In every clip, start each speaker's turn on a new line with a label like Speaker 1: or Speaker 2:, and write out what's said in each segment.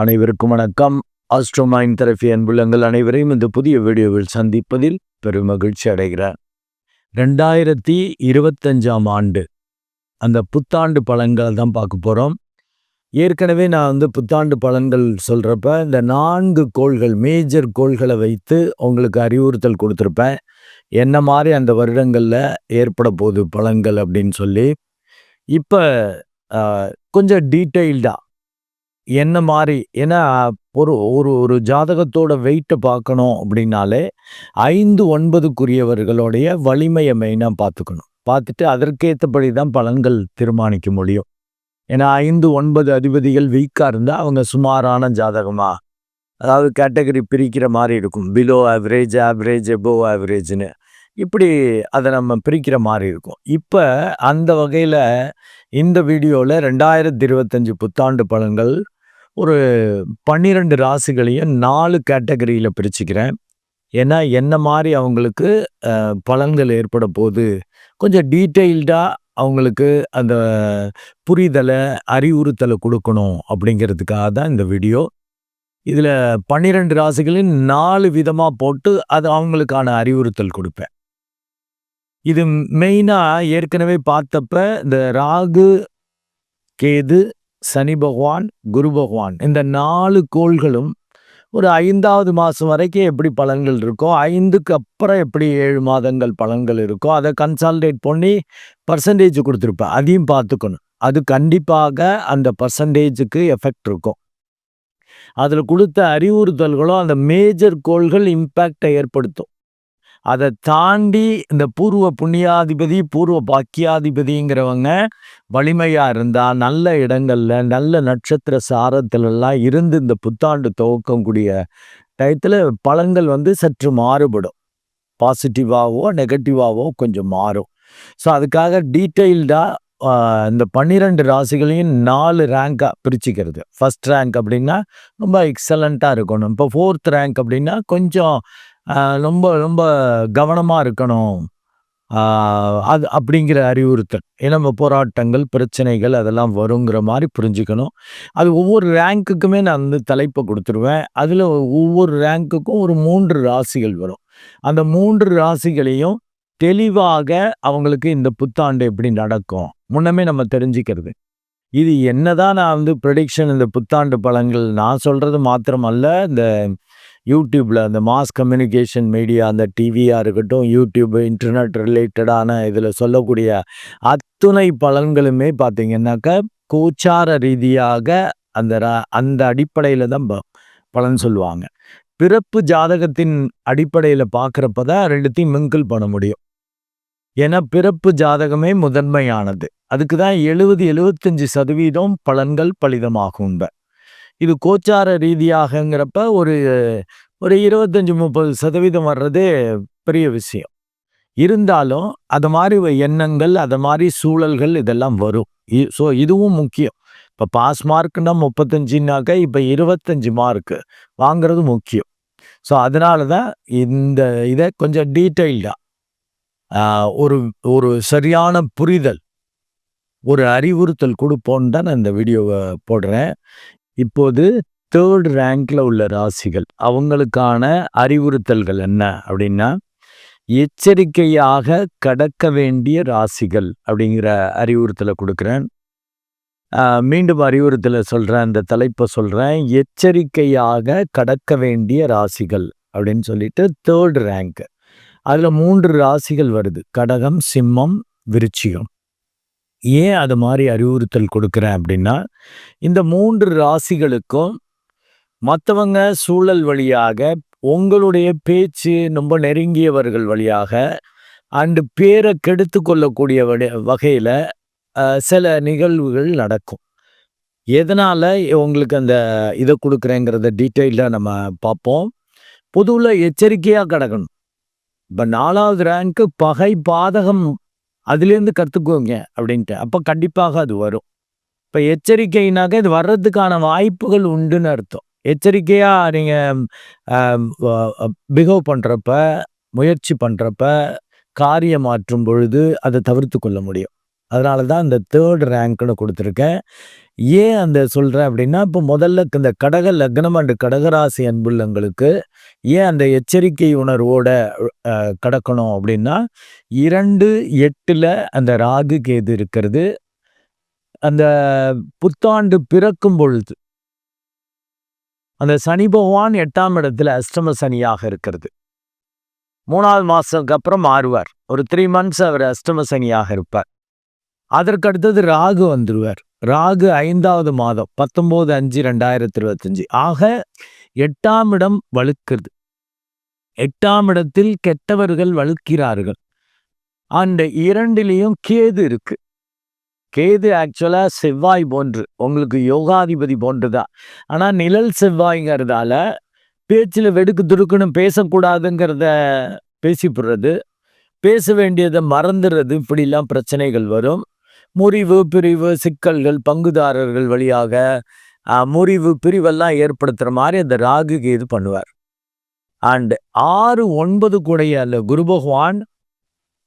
Speaker 1: அனைவருக்கும் வணக்கம். ஆஸ்ட்ரோமைன் தெரபி அன்புள்ளங்கள் அனைவரையும் இந்த புதிய வீடியோவில் சந்திப்பதில் பெரும் மகிழ்ச்சி அடைகிறேன். ரெண்டாயிரத்தி இருபத்தஞ்சாம் ஆண்டு. அந்த புத்தாண்டு பலன்களை தான் பார்க்க போகிறோம் ஏற்கனவே நான் வந்து புத்தாண்டு பலன்கள் சொல்கிறப்ப இந்த நான்கு கோள்கள் மேஜர் கோள்களை வைத்து உங்களுக்கு அறிவுறுத்தல் கொடுத்துருப்பேன். என்ன மாதிரி அந்த வருடங்களில் ஏற்பட போகுது பலன்கள் அப்படின்னு சொல்லி. இப்போ கொஞ்சம் டீட்டெயில்டாக என்ன மாதிரி ஏன்னா ஒரு ஒரு ஒரு ஜாதகத்தோட வெயிட்டை பார்க்கணும் அப்படின்னாலே ஐந்து ஒன்பதுக்குரியவர்களுடைய வலிமையை மெயினாக பார்த்துக்கணும். பார்த்துட்டு அதற்கேற்றபடி தான் பலன்கள் தீர்மானிக்க முடியும். ஏன்னா ஐந்து ஒன்பது அதிபதிகள் வீக்காக இருந்தால் அவங்க சுமாரான ஜாதகமாக அதாவது கேட்டகரி பிரிக்கிற மாதிரி இருக்கும். பிலோ ஆவரேஜ் ஆவரேஜ் எபோ ஆவரேஜ்னு இப்படி அதை நம்ம பிரிக்கிற மாதிரி இருக்கும். இப்போ அந்த வகையில் இந்த வீடியோவில் ரெண்டாயிரத்தி இருபத்தஞ்சி புத்தாண்டு பலன்கள் ஒரு பன்னிரெண்டு ராசிகளையும் நாலு கேட்டகரியில் பிரிச்சுக்கிறேன். ஏன்னா என்ன மாதிரி அவங்களுக்கு பலன்கள் ஏற்பட போது கொஞ்சம் டீட்டெயில்டாக அவங்களுக்கு அந்த புரிதலை அறிவுறுத்தலை கொடுக்கணும் அப்படிங்கிறதுக்காக தான் இந்த வீடியோ. இதில் பன்னிரெண்டு ராசிகளின் நாலு விதமாக போட்டு அது அவங்களுக்கான அறிவுறுத்தல் கொடுப்பேன். இது மெயினாக ஏற்கனவே பார்த்தப்ப இந்த ராகு கேது சனி பகவான் குரு பகவான். இந்த நாலு கோள்களும் ஒரு ஐந்தாவது மாதம் வரைக்கும் எப்படி பலன்கள் இருக்கோ ஐந்துக்கு அப்புறம் எப்படி ஏழு மாதங்கள் பலன்கள் இருக்கோ அதை கன்சால்டேட் பண்ணி பர்சன்டேஜ் கொடுத்துருப்பேன். அதையும் பார்த்துக்கணும். அது கண்டிப்பாக அந்த பர்சன்டேஜுக்கு எஃபெக்ட் இருக்கும். அதில் கொடுத்த அறிவுறுத்தல்களும் அந்த மேஜர் கோள்கள் இம்பேக்டை ஏற்படுத்தும். அதை தாண்டி இந்த பூர்வ புண்ணியாதிபதி பூர்வ பாக்கியாதிபதிங்கிறவங்க வலிமையாக இருந்தால் நல்ல இடங்களில் நல்ல நட்சத்திர சாரத்திலெல்லாம் இருந்து இந்த புத்தாண்டு துவக்கக்கூடிய டயத்தில் பலன்கள் வந்து சற்று மாறுபடும். பாசிட்டிவாகவோ நெகட்டிவாகவோ கொஞ்சம் மாறும். ஸோ அதுக்காக டீட்டெயில்டாக இந்த பன்னிரெண்டு ராசிகளையும் நாலு ரேங்காக பிரிச்சுக்கிறது. ஃபஸ்ட் ரேங்க் அப்படின்னா ரொம்ப எக்ஸலண்ட்டாக இருக்கணும். இப்போ ஃபோர்த் ரேங்க் அப்படின்னா கொஞ்சம் ரொம்ப ரொம்ப கவனமாக இருக்கணும். அது அப்படிங்கிற அறிவுறுத்தல். ஏன்னா நம்ம போராட்டங்கள் பிரச்சனைகள் அதெல்லாம் வருங்கிற மாதிரி புரிஞ்சுக்கணும். அது ஒவ்வொரு ரேங்க்குக்குமே நான் வந்து தலைப்பை கொடுத்துருவேன். அதில் ஒவ்வொரு ரேங்க்குக்கும் ஒரு மூன்று ராசிகள் வரும். அந்த மூன்று ராசிகளையும் தெளிவாக அவங்களுக்கு இந்த புத்தாண்டு எப்படி நடக்கும் முன்னமே நம்ம தெரிஞ்சுக்கிறது. இது என்னதான் நான் வந்து ப்ரெடிக்ஷன் இந்த புத்தாண்டு பழங்கள் நான் சொல்கிறது மாத்திரம் அல்ல இந்த யூடியூப்பில் அந்த மாஸ் கம்யூனிகேஷன் மீடியா அந்த டிவியாக இருக்கட்டும் யூடியூப் இன்டர்நெட் ரிலேட்டடான இதில் சொல்லக்கூடிய அத்துணை பலன்களுமே பார்த்திங்கன்னாக்கா கோச்சார ரீதியாக அந்த அந்த அடிப்படையில் தான் பலன் சொல்லுவாங்க. பிறப்பு ஜாதகத்தின் அடிப்படையில் பார்க்குறப்ப தான் ரெண்டுத்தையும் மிங்கிள் பண்ண முடியும். ஏன்னா பிறப்பு ஜாதகமே முதன்மையானது. அதுக்கு தான் எழுபது எழுபத்தஞ்சு சதவீதம் பலன்கள் பலிதமாகும் இது கோச்சார ரீதியாகங்கிறப்ப ஒரு ஒரு இருபத்தஞ்சி முப்பது சதவீதம் வர்றதே பெரிய விஷயம். இருந்தாலும் அது மாதிரி எண்ணங்கள் அது மாதிரி சூழல்கள் இதெல்லாம் வரும். ஸோ இதுவும் முக்கியம். இப்போ பாஸ் மார்க்குன்னா முப்பத்தஞ்சுனாக்கா இப்போ இருபத்தஞ்சி மார்க்கு வாங்கிறது முக்கியம். ஸோ அதனால தான் இந்த இதை கொஞ்சம் டீட்டெயில்டாக ஒரு ஒரு சரியான புரிதல் ஒரு அறிவுறுத்தல் கொடுப்போன்னு தான் நான் இந்த வீடியோவை போடுறேன். இப்போது தேர்ட் ரேங்க்ல உள்ள ராசிகள் அவங்களுக்கான அறிவுறுத்தல்கள் என்ன அப்படின்னா எச்சரிக்கையாக கடக்க வேண்டிய ராசிகள் அப்படிங்கிற அறிவுறுத்தலை கொடுக்குறேன். மீண்டும் அறிவுறுத்தலை சொல்கிறேன் அந்த தலைப்பை சொல்கிறேன் எச்சரிக்கையாக கடக்க வேண்டிய ராசிகள் அப்படின்னு சொல்லிட்டு தேர்ட் ரேங்க் அதில் மூன்று ராசிகள் வருது. கடகம் சிம்மம் விருச்சிகம். ஏன் அது மாதிரி அறிவுறுத்தல் கொடுக்குறேன் அப்படின்னா இந்த மூன்று ராசிகளுக்கும் மற்றவங்க சூழல் வழியாக உங்களுடைய பேச்சு ரொம்ப நெருங்கியவர்கள் வழியாக அண்டு பேரை கெடுத்து கொள்ளக்கூடிய வகையில் சில நிகழ்வுகள் நடக்கும். எதனால் உங்களுக்கு அந்த இதை கொடுக்குறேங்கிறத டீட்டெயிலாக நம்ம பார்ப்போம். பொதுவில் எச்சரிக்கையாக கிடக்கணும் இப்போ நாலாவது ரேங்க்கு பகை பாதகம் அதுலேருந்து கற்றுக்கோங்க அப்படின்ட்டு. அப்போ கண்டிப்பாக அது வரும். இப்போ எச்சரிக்கைனாக்க இது வர்றதுக்கான வாய்ப்புகள் உண்டுன்னு அர்த்தம். எச்சரிக்கையாக நீங்கள் பிஹேவ் பண்ணுறப்ப முயற்சி பண்ணுறப்ப காரியம் மாற்றும் பொழுது அதை தவிர்த்து கொள்ள முடியும். அதனால தான் இந்த தேர்ட் ரேங்க்னு கொடுத்துருக்கேன். ஏன் அந்த சொல்கிறேன் அப்படின்னா இப்போ முதல்ல இந்த கடக லக்னம் அண்டு கடகராசி அன்புள்ளங்களுக்கு ஏன் அந்த எச்சரிக்கை உணர்வோட கடக்கணும் அப்படின்னா இரண்டு எட்டில் அந்த ராகு கேது இருக்கிறது. அந்த புத்தாண்டு பிறக்கும் பொழுது அந்த சனி பகவான் எட்டாம் இடத்துல அஷ்டம சனியாக இருக்கிறது. மூணாவது மாதத்துக்கு அப்புறம் மாறுவார். ஒரு த்ரீ மந்த்ஸ் அவர் அஷ்டம சனியாக இருப்பார். அதற்கு அடுத்தது ராகு வந்துடுவார் ராகு ஐந்தாவது மாதம் பத்தொம்போது அஞ்சு ரெண்டாயிரத்தி இருபத்தஞ்சு ஆக எட்டாம் இடம் வலுக்கிறது எட்டாம் இடத்தில் கெட்டவர்கள் வலுக்கிறார்கள். அந்த இரண்டிலையும் கேது இருக்கு. கேது ஆக்சுவலா செவ்வாய் போன்று உங்களுக்கு யோகாதிபதி போன்றுதான் ஆனா நிழல் செவ்வாய்ங்கிறதால பேச்சில் வெடுக்கு துடுக்குன்னு பேசக்கூடாதுங்கிறத பேசிப்படுறது. பேச வேண்டியதை மறந்துடுறது இப்படிலாம் பிரச்சனைகள் வரும். முறிவு பிரிவு சிக்கல்கள் பங்குதாரர்கள் வழியாக முறிவு பிரிவெல்லாம் ஏற்படுத்துகிற மாதிரி அந்த ராகு இது பண்ணுவார். அண்டு ஆறு ஒன்பது கூடைய அல்ல குரு பகவான்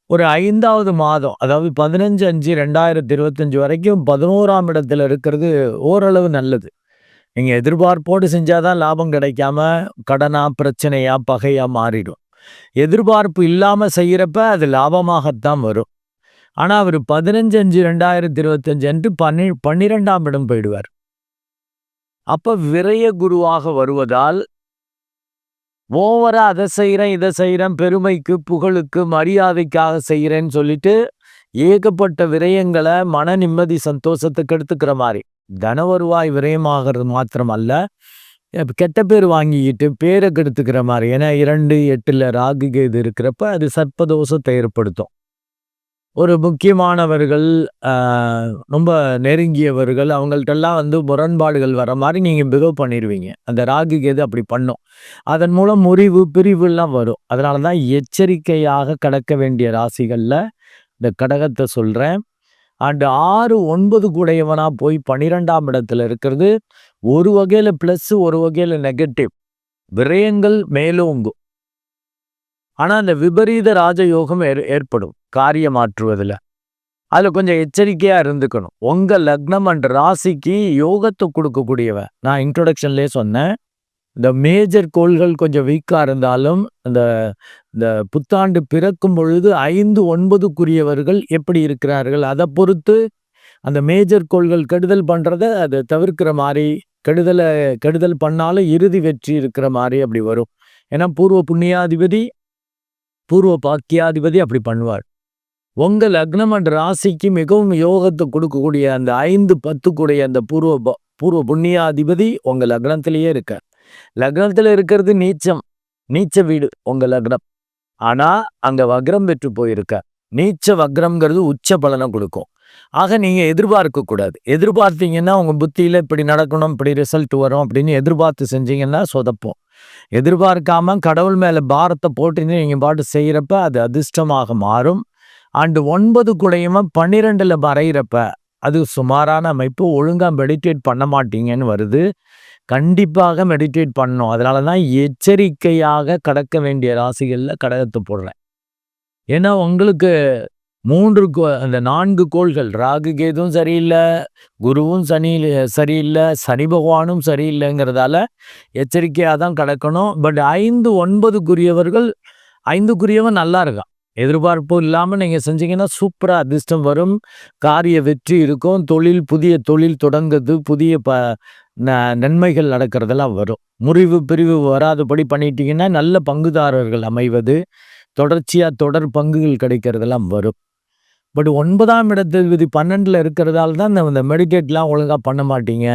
Speaker 1: ஒரு ஐந்தாவது மாதம் அதாவது பதினஞ்சு அஞ்சு ரெண்டாயிரத்தி இருபத்தஞ்சு வரைக்கும் பதினோராம் இடத்துல இருக்கிறது ஓரளவு நல்லது. நீங்கள் எதிர்பார்ப்போடு செஞ்சால் தான் லாபம் கிடைக்காம கடனாக பிரச்சனையாக பகையாக மாறிடும். எதிர்பார்ப்பு இல்லாமல் செய்கிறப்ப அது லாபமாகத்தான் வரும். ஆனால் அவர் பதினஞ்சு அஞ்சு ரெண்டாயிரத்தி இருபத்தஞ்சு அன்று பன்னி பன்னிரெண்டாம் இடம் போயிடுவார். அப்போ விரய குருவாக வருவதால் ஓவரா அதை செய்கிறேன் இதை செய்கிறேன் பெருமைக்கு புகழுக்கு மரியாதைக்காக செய்கிறேன்னு சொல்லிட்டு ஏகப்பட்ட விரயங்களை மன நிம்மதி சந்தோஷத்துக்கு எடுத்துக்கிற மாதிரி. தன வருவாய் விரயமாகிறது மாத்திரம் அல்ல கெட்ட பேர் வாங்கிக்கிட்டு பேரை கெடுத்துக்கிற மாதிரி. ஏன்னா இரண்டு எட்டில் ராகு கேது இருக்கிறப்ப அது சர்ப்பதோஷத்தை ஏற்படுத்தும். ஒரு முக்கியமானவர்கள் ரொம்ப நெருங்கியவர்கள் அவங்கள்ட்டெல்லாம் வந்து முரண்பாடுகள் வர மாதிரி நீங்கள் பிகவ் பண்ணிடுவீங்க அந்த ராகு கேது அப்படி பண்ணும். அதன் மூலம் முறிவு பிரிவுலாம் வரும். அதனால தான் எச்சரிக்கையாக கடக்க வேண்டிய ராசிகளில் இந்த கடகத்தை சொல்கிறேன் அண்டு ஆறு ஒன்பது கூடையவனாக போய் பன்னிரெண்டாம் இடத்துல இருக்கிறது. ஒரு வகையில் ப்ளஸ்ஸு ஒரு வகையில் நெகட்டிவ் விரயங்கள் மேலோங்கும். ஆனால் அந்த விபரீத ராஜயோகம் ஏற் ஏற்படும் காரியம் மாற்றுவதில் அதில் கொஞ்சம் எச்சரிக்கையாக இருந்துக்கணும். உங்கள் லக்னம் அண்ட் ராசிக்கு யோகத்தை கொடுக்கக்கூடியவன் நான் இன்ட்ரொடக்ஷன்லேயே சொன்னேன். இந்த மேஜர் கோள்கள் கொஞ்சம் வீக்காக இருந்தாலும் இந்த இந்த புத்தாண்டு பிறக்கும் பொழுது ஐந்து ஒன்பதுக்குரியவர்கள் எப்படி இருக்கிறார்கள் அதை பொறுத்து அந்த மேஜர் கோள்கள் கெடுதல் பண்ணுறத அதை தவிர்க்கிற மாதிரி கெடுதலை கெடுதல் பண்ணாலும் இறுதி வெற்றி இருக்கிற மாதிரி அப்படி வரும். ஏன்னா பூர்வ புண்ணியாதிபதி பூர்வ பாக்கியாதிபதி அப்படி பண்ணுவார். உங்கள் லக்னம் என்ற ராசிக்கு மிகவும் யோகத்தை கொடுக்கக்கூடிய அந்த ஐந்து பத்துக்குடைய அந்த பூர்வ பூர்வ புண்ணியாதிபதி உங்கள் லக்னத்திலேயே இருக்க லக்னத்தில் இருக்கிறது நீச்சம் நீச்ச வீடு உங்கள் லக்னம். ஆனால் அங்கே வக்ரம் பெற்று போயிருக்க நீச்ச வக்ரம்ங்கிறது உச்ச பலனை கொடுக்கும். ஆக நீங்கள் எதிர்பார்க்கக்கூடாது எதிர்பார்த்தீங்கன்னா உங்கள் புத்தியில் இப்படி நடக்கணும் இப்படி ரிசல்ட் வரும் அப்படின்னு எதிர்பார்த்து செஞ்சீங்கன்னா சொதப்போம். எதிர்பார்க்காம கடவுள் மேலே பாரத்தை போட்டுன்னு நீங்கள் பாட்டு செய்கிறப்ப அது அதிர்ஷ்டமாக மாறும். அண்டு ஒன்பது குடையுமா பன்னிரெண்டில் வரைகிறப்ப அது சுமாரான அமைப்பு ஒழுங்காக மெடிடேட் பண்ண மாட்டீங்கன்னு வருது. கண்டிப்பாக மெடிடேட் பண்ணணும். அதனால தான் எச்சரிக்கையாக கடக்க வேண்டிய ராசிகளில் கடகத்தை போடுறேன். ஏன்னா உங்களுக்கு மூன்று கோ அந்த நான்கு கோள்கள் ராகு கேதுவும் சரியில்லை குருவும் சனி சரியில்லை சனி பகவானும் சரியில்லைங்கிறதால எச்சரிக்கையாக தான் கிடக்கணும். பட் ஐந்து ஒன்பதுக்குரியவர்கள் ஐந்துக்குரியவன் நல்லா இருக்கான். எதிர்பார்ப்பு இல்லாமல் நீங்கள் செஞ்சீங்கன்னா சூப்பராக அதிர்ஷ்டம் வரும். காரிய வெற்றி இருக்கும். தொழில் புதிய தொழில் தொடங்குது. புதிய ப நன்மைகள் நடக்கிறதெல்லாம் வரும். முறிவு பிரிவு வராதபடி பண்ணிட்டீங்கன்னா நல்ல பங்குதாரர்கள் அமைவது தொடர்ச்சியாக தொடர் பங்குகள் கிடைக்கிறதெல்லாம் வரும். பட் ஒன்பதாம் விதி பன்னெண்டில் இருக்கிறதால தான் இந்த மெடிடேட்லாம் ஒழுங்காக பண்ண மாட்டீங்க.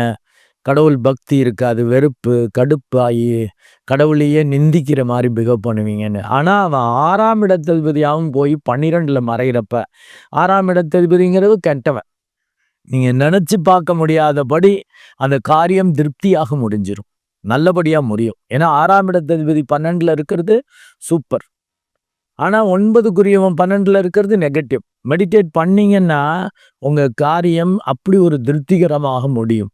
Speaker 1: கடவுள் பக்தி இருக்காது வெறுப்பு கடுப்பாகி கடவுளையே நிந்திக்கிற மாதிரி பிகவ் பண்ணுவீங்கன்னு. ஆனால் அவன் ஆறாம் இடத்ததிபதியாகவும் போய் பன்னிரெண்டில் மறைகிறப்ப ஆறாம் இடத்ததிபதிங்கிறது கெட்டவன். நீங்கள் நினச்சி பார்க்க முடியாதபடி அந்த காரியம் திருப்தியாக முடிஞ்சிடும் நல்லபடியாக முடியும். ஏன்னா ஆறாம் இடத்ததிபதி பன்னெண்டில் இருக்கிறது சூப்பர். ஆனால் ஒன்பதுக்குரியவன் பன்னெண்டில் இருக்கிறது நெகட்டிவ் மெடிடேட் பண்ணிங்கன்னா உங்கள் காரியம் அப்படி ஒரு திருப்திகரமாக முடியும்.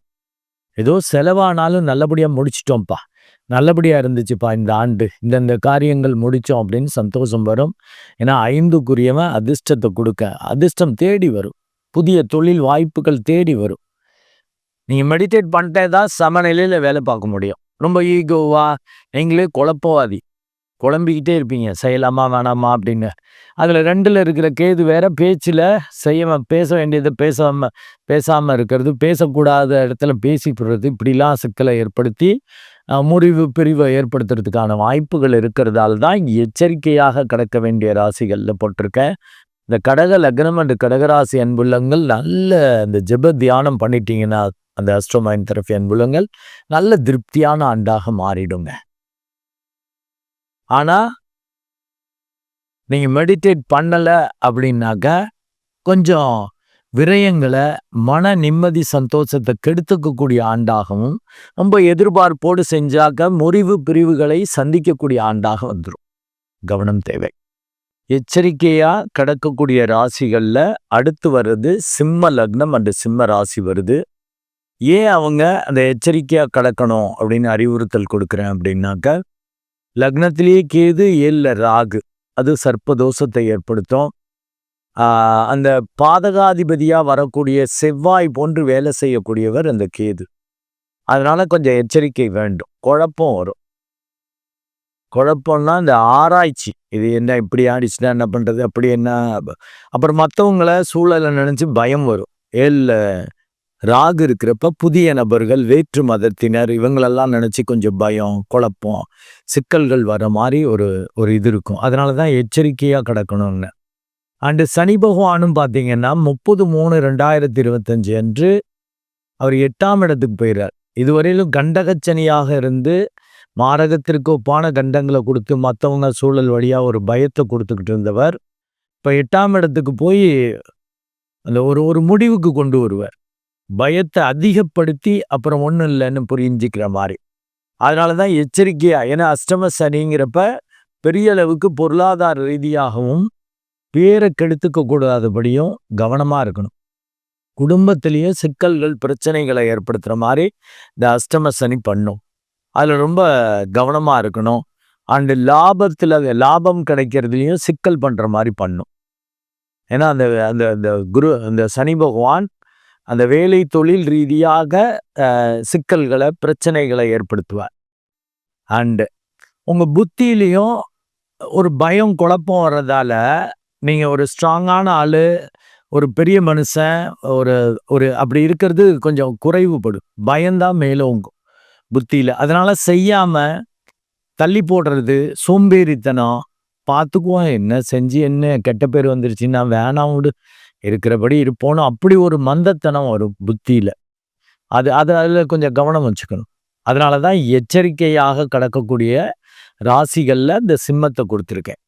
Speaker 1: ஏதோ செலவானாலும் நல்லபடியாக முடிச்சிட்டோம்ப்பா. நல்லபடியாக இருந்துச்சுப்பா இந்த ஆண்டு. இந்தந்த காரியங்கள் முடித்தோம் அப்படின்னு சந்தோஷம் வரும். ஏன்னா ஐந்துக்குரியவன் அதிர்ஷ்டத்தை கொடுக்க. அதிர்ஷ்டம் தேடி வரும். புதிய தொழில் வாய்ப்புகள் தேடி வரும். நீங்கள் மெடிடேட் பண்ணிட்டே தான் சமநிலையில் வேலை பார்க்க முடியும். ரொம்ப ஈகோவா நீங்களே குழப்பவாதி. குழம்பிக்கிட்டே இருப்பீங்க. செய்யலாமா வேணாமா? அப்படின்னு. அதில் ரெண்டில் இருக்கிற கேது வேற பேச்சில் செய்ய பேச வேண்டியதை பேசாமல் பேசாமல் இருக்கிறது பேசக்கூடாத இடத்துல பேசிப்படுறது இப்படிலாம் சிக்கலை ஏற்படுத்தி முறிவு பிரிவை ஏற்படுத்துறதுக்கான வாய்ப்புகள் இருக்கிறதால தான் எச்சரிக்கையாக கடக்க வேண்டிய ராசிகளில் போட்டிருக்கேன். இந்த கடக லக்னம் அண்டு கடகராசி அன்புள்ளங்கள் நல்ல இந்த ஜெப தியானம் பண்ணிட்டீங்கன்னா அந்த அஸ்ட்ரோமைன் தெரப்பி அன்புள்ளங்கள் நல்ல திருப்தியான ஆண்டாக மாறிடுங்க. ஆனால் நீங்கள் மெடிடேட் பண்ணலை அப்படின்னாக்க கொஞ்சம் விரயங்களை மன நிம்மதி சந்தோஷத்தை கெடுத்துக்கக்கூடிய ஆண்டாகவும் ரொம்ப எதிர்பார்ப்போடு செஞ்சாக்க முறிவு பிரிவுகளை சந்திக்கக்கூடிய ஆண்டாக வந்துடும் கவனம் தேவை. எச்சரிக்கையாக கிடக்கக்கூடிய ராசிகளில் அடுத்து வர்றது சிம்ம லக்னம் அண்டு சிம்ம ராசி வருது. ஏன் அவங்க அந்த எச்சரிக்கையாக கிடக்கணும் அப்படின்னு அறிவுறுத்தல் கொடுக்குறேன் அப்படின்னாக்க லக்னத்திலேயே கேது ஏழில் ராகு. அது சர்ப்பதோஷத்தை ஏற்படுத்தும். அந்த பாதகாதிபதியாக வரக்கூடிய செவ்வாய் போன்று வேலை செய்யக்கூடியவர் அந்த கேது. அதனால் கொஞ்சம் எச்சரிக்கை வேண்டும். குழப்பம் வரும். குழப்பம்னா இந்த ஆராய்ச்சி. இது என்ன இப்படி ஆடிச்சுன்னா என்ன பண்ணுறது அப்படி என்ன? அப்புறம் மற்றவங்கள சூழலை நினச்சி பயம் வரும். ஏழில் ராகு இருக்கிறப்ப புதிய நபர்கள் வேற்று மதத்தினர் இவங்களெல்லாம் நினச்சி கொஞ்சம் பயம் குழப்பம் சிக்கல்கள் வர மாதிரி ஒரு ஒரு இது இருக்கும். அதனால தான் எச்சரிக்கையாக கிடக்கணும்னு. அண்டு சனி பகவானும் பார்த்தீங்கன்னா முப்பது மூணு ரெண்டாயிரத்தி இருபத்தஞ்சு அன்று அவர் எட்டாம் இடத்துக்கு போயிடுறார் இதுவரையிலும் கண்டகச்சனியாக இருந்து மாரகத்திற்கு ஒப்பான கண்டங்களை கொடுத்து மற்றவங்க சூழல் வழியாக ஒரு பயத்தை கொடுத்துக்கிட்டு இருந்தவர் இப்போ எட்டாம் இடத்துக்கு போய் அந்த ஒரு ஒரு முடிவுக்கு கொண்டு வருவார். பயத்தை அதிகப்படுத்தி அப்புறம் ஒன்றும் இல்லைன்னு புரிஞ்சிக்கிற மாதிரி. அதனால தான் எச்சரிக்கையாக ஏன்னா அஷ்டம சனிங்கிறப்ப பெரிய அளவுக்கு பொருளாதார ரீதியாகவும் பேரை கெடுத்துக்க கூடாதபடியும் கவனமாக இருக்கணும். குடும்பத்திலேயே சிக்கல்கள் பிரச்சனைகளை ஏற்படுத்துகிற மாதிரி இந்த அஷ்டம சனி பண்ணும். அதில் ரொம்ப கவனமாக இருக்கணும். அண்டு லாபத்தில் லாபம் கிடைக்கிறதுலையும் சிக்கல் பண்ணுற மாதிரி பண்ணும். ஏன்னா அந்த அந்த அந்த குரு அந்த சனி பகவான் அந்த வேலை தொழில் ரீதியாக சிக்கல்களை பிரச்சனைகளை ஏற்படுத்துவார். அண்டு உங்கள் புத்தியிலையும் ஒரு பயம் குழப்பம் வர்றதால நீங்கள் ஒரு ஸ்ட்ராங்கான ஆள் ஒரு பெரிய மனுஷன் ஒரு ஒரு அப்படி இருக்கிறது கொஞ்சம் குறைவுபடும். பயம்தான் மேலோங்கும் புத்தியில். அதனால் செய்யாமல் தள்ளி போடுறது சோம்பேறித்தனம் பார்த்துக்குவோம் என்ன செஞ்சு என்ன கெட்ட பேர் வந்துருச்சுன்னா வேணாம் விடு. இருக்கிறபடி இருப்போன்னு அப்படி ஒரு மந்தத்தனம் வரும் புத்தியில். அது அது அதில் கொஞ்சம் கவனம் வச்சுக்கணும். அதனால தான் எச்சரிக்கையாக கடக்கக்கூடிய ராசிகளில் இந்த சிம்மத்தை கொடுத்துருக்கேன்.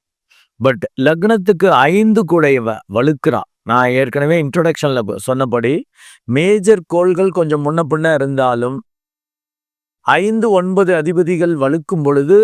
Speaker 1: பட் லக்னத்துக்கு ஐந்து கூடையவ வலுக்கிறா. நான் ஏற்கனவே இன்ட்ரொடக்ஷனில் சொன்னபடி மேஜர் கோள்கள் கொஞ்சம் முன்ன பின்ன இருந்தாலும் ஐந்து ஒன்பது அதிபதிகள் வலுக்கும் பொழுது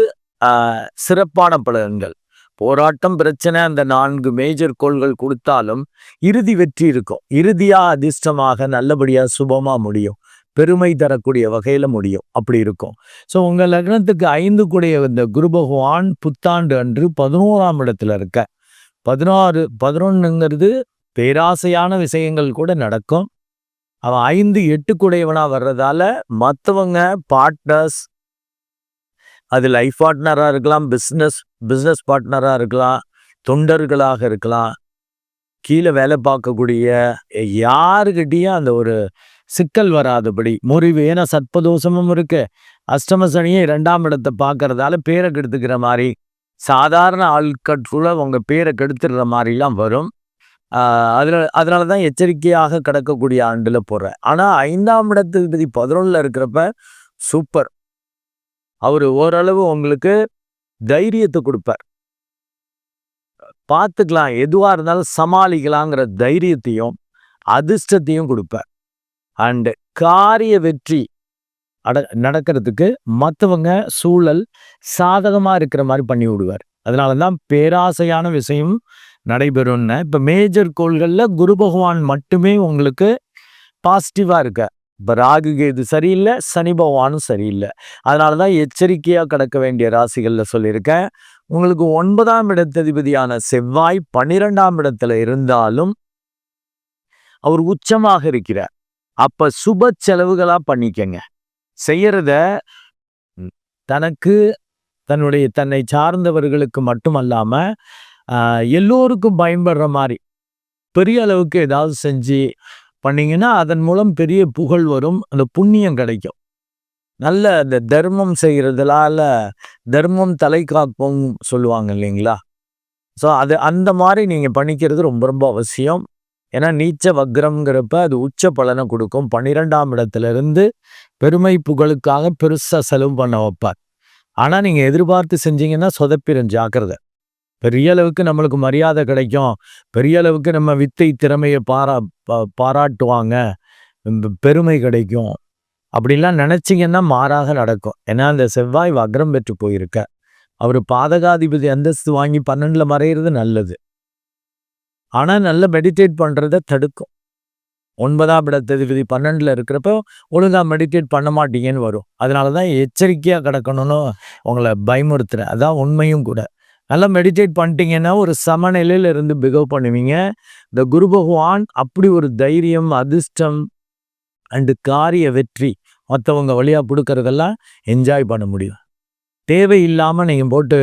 Speaker 1: சிறப்பான பலன்கள். போராட்டம் பிரச்சனை அந்த நான்கு மேஜர் கோள்கள் கொடுத்தாலும் இறுதி வெற்றி இருக்கும். இறுதியா அதிர்ஷ்டமாக நல்லபடியா சுபமா முடியும். பெருமை தரக்கூடிய வகையில முடியும். அப்படி இருக்கும். ஸோ உங்க லக்னத்துக்கு ஐந்து கூடிய இந்த குரு பகவான் புத்தாண்டு அன்று பதினோராம் இடத்துல இருக்க பதினாறு பதினொன்னுங்கிறது பேராசையான விஷயங்கள் கூட நடக்கும். அவன் ஐந்து எட்டு கூடையவனா வர்றதால மற்றவங்க பார்ட்னர்ஸ் அது லைஃப் பார்ட்னராக இருக்கலாம் பிஸ்னஸ் பிஸ்னஸ் பார்ட்னராக இருக்கலாம் தொண்டர்களாக இருக்கலாம். கீழே வேலை பார்க்கக்கூடிய யாருக்கிட்டேயும் அந்த ஒரு சிக்கல் வராதபடி முறிவு. ஏன்னா சத்பதோஷமும் இருக்கு. அஷ்டம சனியை ரெண்டாம் இடத்தை பார்க்கறதால பேரை கெடுத்துக்கிற மாதிரி சாதாரண ஆட்கட்குள்ள உங்கள் பேரை கெடுத்துடுற மாதிரிலாம் வரும். அதில் அதனால தான் எச்சரிக்கையாக கிடக்கக்கூடிய ஆண்டில் போடுறேன் ஆனால் ஐந்தாம் இடத்துக்கு பதினொன்றில் இருக்கிறப்ப சூப்பர் அவர் ஓரளவு உங்களுக்கு தைரியத்தை கொடுப்பார். பார்த்துக்கலாம் எதுவாக இருந்தாலும் சமாளிக்கலாங்கிற தைரியத்தையும் அதிர்ஷ்டத்தையும் கொடுப்பார். அண்டு காரிய வெற்றி அட நடக்கிறதுக்கு மற்றவங்க சூழல் சாதகமாக இருக்கிற மாதிரி பண்ணி விடுவார். அதனால தான் பேராசையான விஷயம் நடைபெறும்னு. இப்போ மேஜர் கோள்களில் குரு பகவான் மட்டுமே உங்களுக்கு பாசிட்டிவாக இருக்க இப்போ ராகு கேது சரியில்லை சனி பகவானும் சரியில்லை. அதனால தான் எச்சரிக்கையாக கடக்க வேண்டிய ராசிகளில் சொல்லியிருக்கேன். உங்களுக்கு ஒன்பதாம் இடத்ததிபதியான செவ்வாய் பன்னிரெண்டாம் இடத்துல இருந்தாலும் அவர் உச்சமாக இருக்கிறார். அப்போ சுப செலவுகளாக பண்ணிக்கங்க. செய்யறத தனக்கு தன்னுடைய தன்னை சார்ந்தவர்களுக்கு மட்டுமல்லாமல் எல்லோருக்கும் பயன்படுற மாதிரி பெரிய அளவுக்கு ஏதாவது செஞ்சு பண்ணீங்கன்னா அதன் மூலம் பெரிய புகழ் வரும் அந்த புண்ணியம் கிடைக்கும். நல்ல இந்த தர்மம் செய்கிறதுலால தர்மம் தலை காப்போம் சொல்லுவாங்க இல்லைங்களா? ஸோ அது அந்த மாதிரி நீங்கள் பண்ணிக்கிறது ரொம்ப ரொம்ப அவசியம். ஏன்னா நீச்ச வக்ரம்ங்கிறப்ப அது உச்ச பலனை கொடுக்கும். பன்னிரெண்டாம் இடத்துலேருந்து பெருமை புகழுக்காக பெருசாக செலவு பண்ண வைப்பார். ஆனால் நீங்கள் எதிர்பார்த்து செஞ்சீங்கன்னா சொதப்பிடும் ஜாக்கிரதை. பெரிய அளவுக்கு நம்மளுக்கு மரியாதை கிடைக்கும். பெரிய அளவுக்கு நம்ம வித்தை திறமையை பாரா பா- பாராட்டுவாங்க. பெருமை கிடைக்கும். அப்படிலாம் நினச்சிங்கன்னா மாறாக நடக்கும். ஏன்னா அந்த செவ்வாய் வக்ரம் பெற்று போயிருக்க. அவர் பாதகாதிபதி அந்தஸ்து வாங்கி பன்னெண்டில் மறையிறது நல்லது. ஆனால் நல்ல மெடிடேட் பண்ணுறத தடுக்கும். ஒன்பதாம் இடத்ததிபதி பன்னெண்டில் இருக்கிறப்போ ஒழுங்காக மெடிடேட் பண்ண மாட்டீங்கன்னு வரும். அதனால தான் எச்சரிக்கையாக கிடக்கணும்னு உங்களை பயமுறுத்துறேன். அதான் உண்மையும் கூட. நல்லா மெடிடேட் பண்ணிட்டீங்கன்னா ஒரு சமநிலையில இருந்து பிகவ் பண்ணுவீங்க. இந்த குரு பகவான் அப்படி ஒரு தைரியம் அதிர்ஷ்டம் அண்டு காரிய வெற்றி மற்றவங்க வழியாக கொடுக்கறதெல்லாம் என்ஜாய் பண்ண முடியும். தேவையில்லாமல் நீங்கள் போட்டு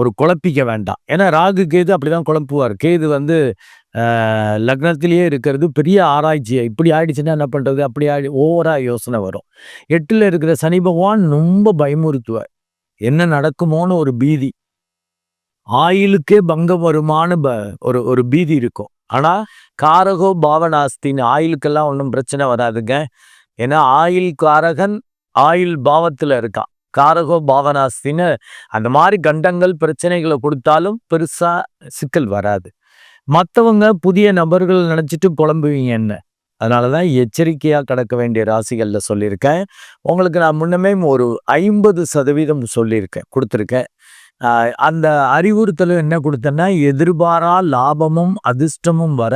Speaker 1: ஒரு குழப்பிக்க வேண்டாம். ஏன்னா ராகு கேது அப்படிதான் குழப்புவார். கேது வந்து லக்னத்திலேயே இருக்கிறது பெரிய ஆராய்ச்சி இப்படி ஆயிடுச்சுன்னா என்ன பண்ணுறது அப்படி ஆயிடு ஓவராக யோசனை வரும். எட்டில் இருக்கிற சனி பகவான் ரொம்ப பயமுறுத்துவார். என்ன நடக்குமோன்னு ஒரு பீதி. ஆயிலுக்கே பங்கம் வருமானு ப ஒரு ஒரு பீதி இருக்கும். ஆனால் காரகோ பாவனாஸ்தின்னு ஆயிலுக்கெல்லாம் ஒன்றும் பிரச்சனை வராதுங்க. ஏன்னா ஆயில் காரகன் ஆயில் பாவத்தில் இருக்கான். காரகோ பாவனாஸ்தின்னு அந்த மாதிரி கண்டங்கள் பிரச்சனைகளை கொடுத்தாலும் பெருசாக சிக்கல் வராது. மற்றவங்க புதிய நபர்கள் நினச்சிட்டு புலம்புவீங்க என்ன? அதனாலதான் எச்சரிக்கையாக கடக்க வேண்டிய ராசிகளில் சொல்லியிருக்கேன். உங்களுக்கு நான் முன்னமே ஒரு ஐம்பது சதவீதம் சொல்லியிருக்கேன் கொடுத்துருக்கேன். அந்த அறிவுறுத்தலும் என்ன கொடுத்தேன்னா எதிர்பாரா லாபமும் அதிர்ஷ்டமும் வர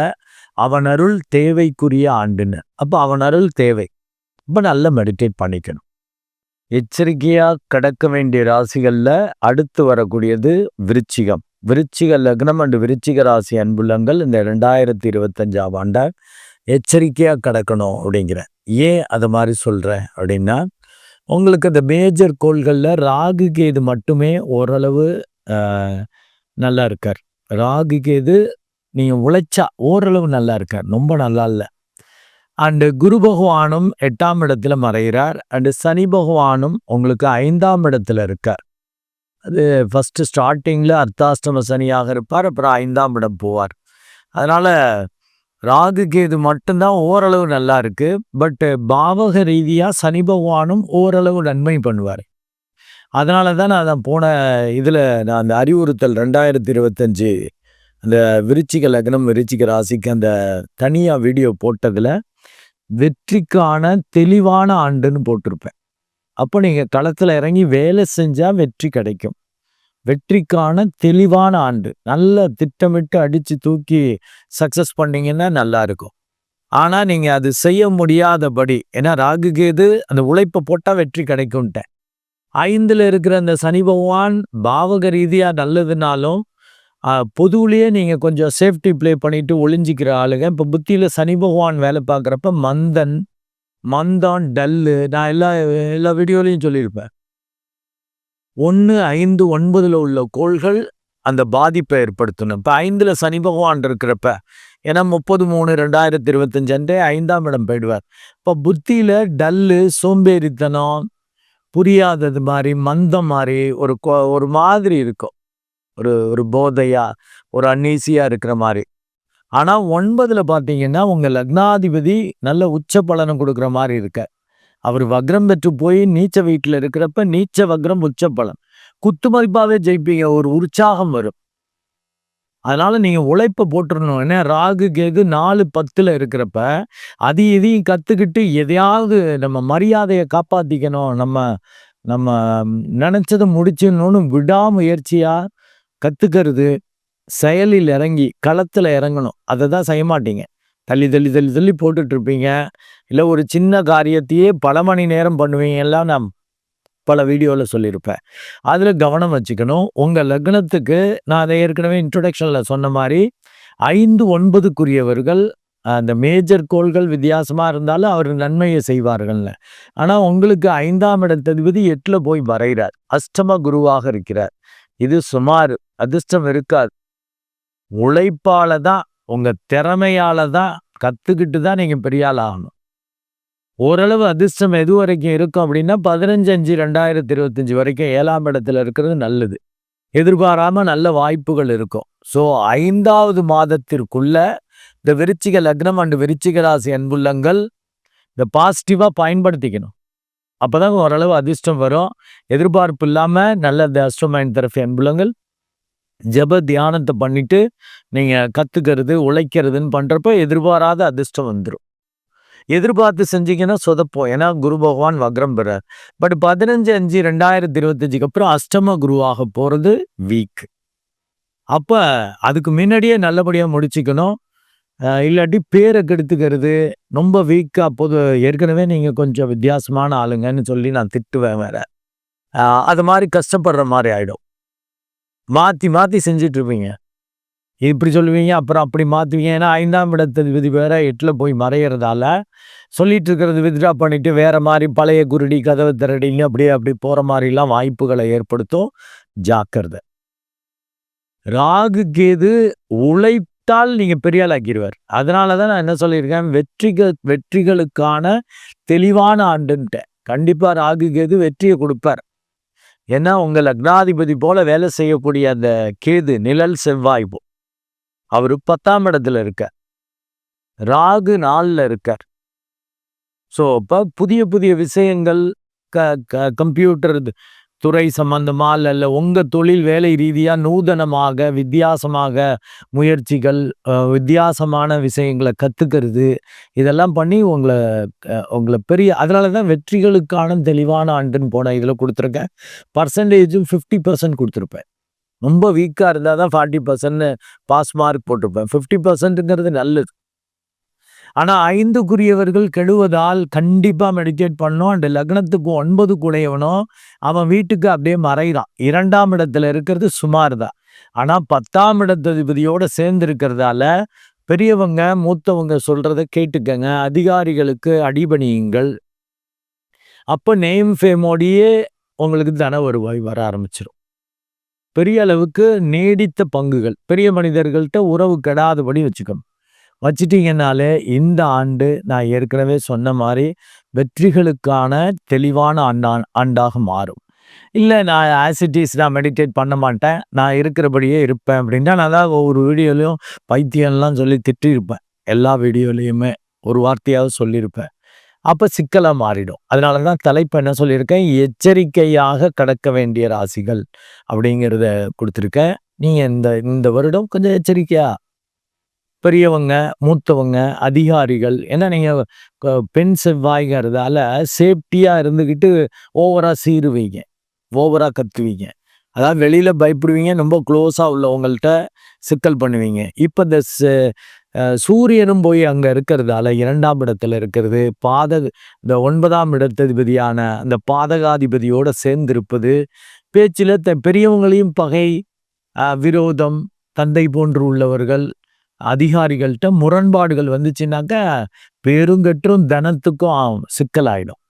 Speaker 1: அவன் அருள் தேவைக்குரிய ஆண்டுன்னு. அப்போ அவன் அருள் தேவை. ரொம்ப நல்லா மெடிடேட் பண்ணிக்கணும். எச்சரிக்கையாக கடக்க வேண்டிய ராசிகளில் அடுத்து வரக்கூடியது விருச்சிகம். விருச்சிக லக்னம் அண்டு விருச்சிக ராசி அன்புள்ளங்கள் இந்த ரெண்டாயிரத்தி இருபத்தஞ்சாம் ஆண்டை. எச்சரிக்கையாக கடக்கணும் அப்படிங்கிறேன். ஏன் அதை மாதிரி சொல்கிறேன் அப்படின்னா உங்களுக்கு அந்த மேஜர் கோள்களில் ராகு கேது மட்டுமே ஓரளவு நல்லா இருக்கார். ராகு கேது நீங்கள் உழைச்சா ஓரளவு நல்லா இருக்கார். ரொம்ப நல்லா இல்லை. அண்டு குரு பகவானும் எட்டாம் இடத்துல மறைகிறார். அண்டு சனி பகவானும் உங்களுக்கு ஐந்தாம் இடத்துல இருக்கார். அது ஃபஸ்ட்டு ஸ்டார்டிங்கில் அர்த்தாஷ்டம சனியாக இருப்பார். அப்புறம் ஐந்தாம் இடம் போவார். அதனால் ராகு கேது மட்டும்தான் ஓரளவு நல்லா இருக்கு. பட் பாவக ரீதியாக சனி பகவானும் ஓரளவு நன்மை பண்ணுவார். அதனால தான் நான் அதான் போன இதில் நான் அந்த அறிவுறுத்தல் ரெண்டாயிரத்தி இருபத்தஞ்சு அந்த விருச்சிக லக்னம் விருச்சிக ராசிக்கு அந்த தனியாக வீடியோ போட்டதில் வெற்றிக்கான தெளிவான ஆண்டுன்னு போட்டிருப்பேன். அப்போ நீங்கள் களத்தில் இறங்கி வேலை செஞ்சால் வெற்றி கிடைக்கும். வெற்றிக்கான தெளிவான ஆண்டு. நல்ல திட்டமிட்டு அடித்து தூக்கி சக்ஸஸ் பண்ணிங்கன்னா நல்லா இருக்கும். ஆனால் நீங்கள் அது செய்ய முடியாதபடி ஏன்னா ராகு கேது அந்த உழைப்பை போட்டால் வெற்றி கிடைக்கும்ட்டேன் ஐந்தில் இருக்கிற அந்த சனி பகவான் பாவக ரீதியாக நல்லதுனாலும் பொதுவிலேயே நீங்கள் கொஞ்சம் சேஃப்டி ப்ளே பண்ணிட்டு ஒளிஞ்சிக்கிற ஆளுங்க. இப்போ புத்தியில் சனி பகவான் வேலை பார்க்குறப்ப மந்தன் மந்தான் டல்லு நான் எல்லா எல்லா வீடியோலையும் சொல்லியிருப்பேன். ஒன்று ஐந்து ஒன்பதில் உள்ள கோள்கள் அந்த பாதிப்பை ஏற்படுத்தணும் இப்போ ஐந்தில் சனி பகவான் இருக்கிறப்ப ஏன்னா முப்பது மூணு ரெண்டாயிரத்தி இருபத்தஞ்சு அன்றே ஐந்தாம் இடம் போயிடுவார். இப்போ புத்தியில் டல்லு சோம்பேறித்தனம் புரியாதது மாதிரி மந்தம் மாதிரி ஒரு ஒரு மாதிரி இருக்கும். ஒரு ஒரு போதையாக ஒரு அன்னீசியாக இருக்கிற மாதிரி ஆனால் ஒன்பதில் பார்த்தீங்கன்னா உங்கள் லக்னாதிபதி நல்ல உச்ச பலனை கொடுக்குற மாதிரி இருக்க. அவர் வக்ரம் பெற்று போய் நீச்ச வீட்டில் இருக்கிறப்ப நீச்ச வக்ரம் உச்ச பலன். குத்து மதிப்பாகவே ஜெயிப்பீங்க ஒரு உற்சாகம் வரும். அதனால நீங்கள் உழைப்ப போட்டுடணும் ஏன்னா ராகு கேது நாலு பத்தில் இருக்கிறப்ப அது இதையும் கற்றுக்கிட்டு எதையாவது நம்ம மரியாதையை காப்பாற்றிக்கணும் நம்ம நம்ம நினச்சதை முடிச்சிடணும்னு விடாமுயற்சியாக கற்றுக்கிறது செயலில் இறங்கி களத்தில் இறங்கணும். அதை தான் செய்ய மாட்டீங்க. தள்ளி தள்ளி தள்ளி தள்ளி போட்டுட்ருப்பீங்க. இல்லை ஒரு சின்ன காரியத்தையே பல மணி நேரம் பண்ணுவீங்க எல்லாம் நான் பல வீடியோவில் சொல்லியிருப்பேன். அதில் கவனம் வச்சுக்கணும். உங்கள் லக்னத்துக்கு நான் அதை ஏற்கனவே இன்ட்ரொடக்ஷனில் சொன்ன மாதிரி ஐந்து ஒன்பதுக்குரியவர்கள் அந்த மேஜர் கோள்கள் வித்தியாசமாக இருந்தாலும் அவர் நன்மையை செய்வார்கள்ல ஆனால் உங்களுக்கு ஐந்தாம் இடத்ததிபதி எட்டில் போய் வரைகிறார். அஷ்டம குருவாக இருக்கிறார். இது சுமார் அதிர்ஷ்டம் இருக்காது. உழைப்பால தான் உங்கள் திறமையால் தான் கற்றுக்கிட்டு தான் நீங்கள் பெரிய ஆள் ஆகணும். ஓரளவு அதிர்ஷ்டம் எது வரைக்கும் இருக்கும் அப்படின்னா பதினஞ்சு அஞ்சு ரெண்டாயிரத்தி இருபத்தஞ்சி வரைக்கும் ஏழாம் இடத்துல இருக்கிறது நல்லது. எதிர்பாராம நல்ல வாய்ப்புகள் இருக்கும். ஸோ ஐந்தாவது மாதத்திற்குள்ள இந்த விருச்சிக லக்னம் அண்டு விருச்சிக ராசி அன்புள்ளங்கள் இந்த பாசிட்டிவாக பயன்படுத்திக்கணும். அப்போ தான் ஓரளவு அதிர்ஷ்டம் வரும். எதிர்பார்ப்பு இல்லாமல் நல்ல இந்த அஸ்ட்ரோமைன் தெரப்பி அன்புள்ளங்கள் ஜப தியானத்தை பண்ணிட்டு நீங்கள் கற்றுக்கிறது உழைக்கிறதுன்னு பண்ணுறப்ப எதிர்பாராத அதிர்ஷ்டம் வந்துடும் எதிர்பார்த்து செஞ்சீங்கன்னா சொதப்போம். ஏன்னா குரு பகவான் வக்ரம் பெற பட் பதினஞ்சு அஞ்சு ரெண்டாயிரத்தி இருபத்தஞ்சுக்கு அப்புறம் அஷ்டம குருவாக போகிறது வீக் அப்போ அதுக்கு முன்னாடியே நல்லபடியாக முடிச்சுக்கணும். இல்லாட்டி பேரை கெடுத்துக்கிறது ரொம்ப வீக்காக பொது. ஏற்கனவே நீங்கள் கொஞ்சம் வித்தியாசமான ஆளுங்கன்னு சொல்லி நான் திட்டுவேன் வேற. அது மாதிரி கஷ்டப்படுற மாதிரி ஆகிடும் மாற்றி மாற்றி செஞ்சிட்ருப்பீங்க. இப்படி சொல்லுவீங்க அப்புறம் அப்படி மாற்றுவீங்க ஏன்னா ஐந்தாம் இடத்து விதி வேற எட்டில் போய் மறையிறதால சொல்லிட்டு இருக்கிறது வித்ரா பண்ணிட்டு வேற மாதிரி பழைய குருடி கதவை திரடின்னு அப்படியே அப்படி போகிற மாதிரிலாம் வாய்ப்புகளை ஏற்படுத்தும். ஜாக்கிரதை. ராகு கேது உழைத்தால் நீங்கள் பெரிய ஆள் ஆக்கிடுவார். அதனால தான் நான் என்ன சொல்லியிருக்கேன்? வெற்றிகள் வெற்றிகளுக்கான தெளிவான ஆண்டுன்ட்டேன். கண்டிப்பாக ராகு கேது வெற்றியை கொடுப்பார். ஏன்னா உங்கள் லக்னாதிபதி போல வேலை செய்யக்கூடிய அந்த கேது நிழல் செவ்வாய் அவர் பத்தாம் இடத்துல இருக்கார். ராகு நாளில் இருக்கார். ஸோ அப்போ புதிய புதிய விஷயங்கள் க க கம்ப்யூட்டர் துறை சம்பந்தமா இல்லை உங்கள் தொழில் வேலை ரீதியாக நூதனமாக வித்தியாசமாக முயற்சிகள் வித்தியாசமான விஷயங்களை கற்றுக்கிறது இதெல்லாம் பண்ணி உங்களை உங்களை பெரிய அதனால தான் வெற்றிகளுக்கான தெளிவான ஆண்டுன்னு போன இதில் கொடுத்துருக்கேன். பர்சன்டேஜும் ஃபிஃப்டி பர்சன்ட் கொடுத்துருப்பேன். ரொம்ப வீக்காக இருந்தால் தான் ஃபார்ட்டி பர்சன்ட் பாஸ் மார்க் போட்டிருப்பேன். ஃபிஃப்டி பர்சன்ட்டுங்கிறது நல்லது. ஆனால் ஐந்துக்குரியவர்கள் கெழுவதால் கண்டிப்பாக மெடிடேட் பண்ணோம் அண்டு லக்னத்துக்கு ஒன்பது குடையவனும் அவன் வீட்டுக்கு அப்படியே மறைகிறான். இரண்டாம் இடத்துல இருக்கிறது சுமார் தான் ஆனால் பத்தாம் இடத்ததிபதியோடு சேர்ந்து இருக்கிறதால பெரியவங்க மூத்தவங்க சொல்கிறத கேட்டுக்கங்க. அதிகாரிகளுக்கு அடிபணியுங்கள். அப்போ நேம் ஃபேமோடையே உங்களுக்கு தன வருவாய் வர ஆரம்பிச்சிடும் பெரிய அளவுக்கு நீடித்த பங்குகள். பெரிய மனிதர்கள்ட்ட உறவு கெடாதபடி வச்சுக்கணும். வச்சிட்டிங்கனாலே இந்த ஆண்டு நான் ஏற்கனவே சொன்ன மாதிரி வெற்றிகளுக்கான தெளிவான ஆண்டா ஆண்டாக மாறும். இல்லை நான் ஆசிட்டிஸ் நான் மெடிடேட் பண்ண மாட்டேன். நான் இருக்கிறபடியே இருப்பேன் அப்படின்னா நான் தான் ஒவ்வொரு வீடியோலையும் பைத்தியம்லாம் சொல்லி திட்டிருப்பேன் எல்லா வீடியோலையுமே ஒரு வார்த்தையாவது சொல்லியிருப்பேன். அப்போ சிக்கலாக மாறிடும். அதனால தான் தலைப்பு என்ன சொல்லியிருக்கேன்? எச்சரிக்கையாக கடக்க வேண்டிய ராசிகள் அப்படிங்கிறத கொடுத்துருக்கேன். நீங்கள் இந்த இந்த வருடம் கொஞ்சம் எச்சரிக்கையாக பெரியவங்க மூத்தவங்க அதிகாரிகள் ஏன்னா நீங்கள் பெண் செவ்வாய்ங்கிறதால சேஃப்டியாக இருந்துக்கிட்டு ஓவராக சீருவீங்க ஓவராக கத்துவீங்க. அதாவது வெளியில் பயப்படுவீங்க ரொம்ப க்ளோஸாக உள்ளவங்கள்ட்ட சிக்கல் பண்ணுவீங்க. இப்போ இந்த சூரியனும் போய் அங்கே இருக்கிறதால இரண்டாம் இடத்துல இருக்கிறது பாத இந்த ஒன்பதாம் இடத்ததிபதியான அந்த பாதகாதிபதியோடு சேர்ந்திருப்பது பேச்சில் த பெரியவங்களையும் பகை விரோதம் தந்தை போன்று உள்ளவர்கள் அதிகாரிகள்கிட்ட முரண்பாடுகள் வந்துச்சுனாக்கா பெருங்கற்றும் தனத்துக்கும் சிக்கலாயிடும்.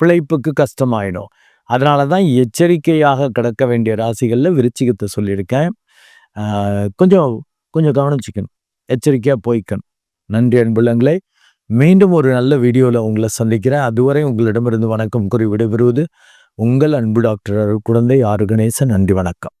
Speaker 1: பிழைப்புக்கு கஷ்டமாயிடும். அதனால தான் எச்சரிக்கையாக கிடக்க வேண்டிய ராசிகளில் விருச்சிகத்தை சொல்லியிருக்கேன். கொஞ்சம் கொஞ்சம் கவனிச்சிக்கணும். எச்சரிக்கையாக போய்க்கணும். நன்றி அன்புள்ளங்களே. மீண்டும் ஒரு நல்ல வீடியோவில் உங்களை சந்திக்கிறேன். அதுவரை உங்களிடமிருந்து வணக்கம் கூறி விடைபெறுவது உங்கள் அன்பு டாக்டர் குழந்தை ஆறு கணேசன் நன்றி வணக்கம்.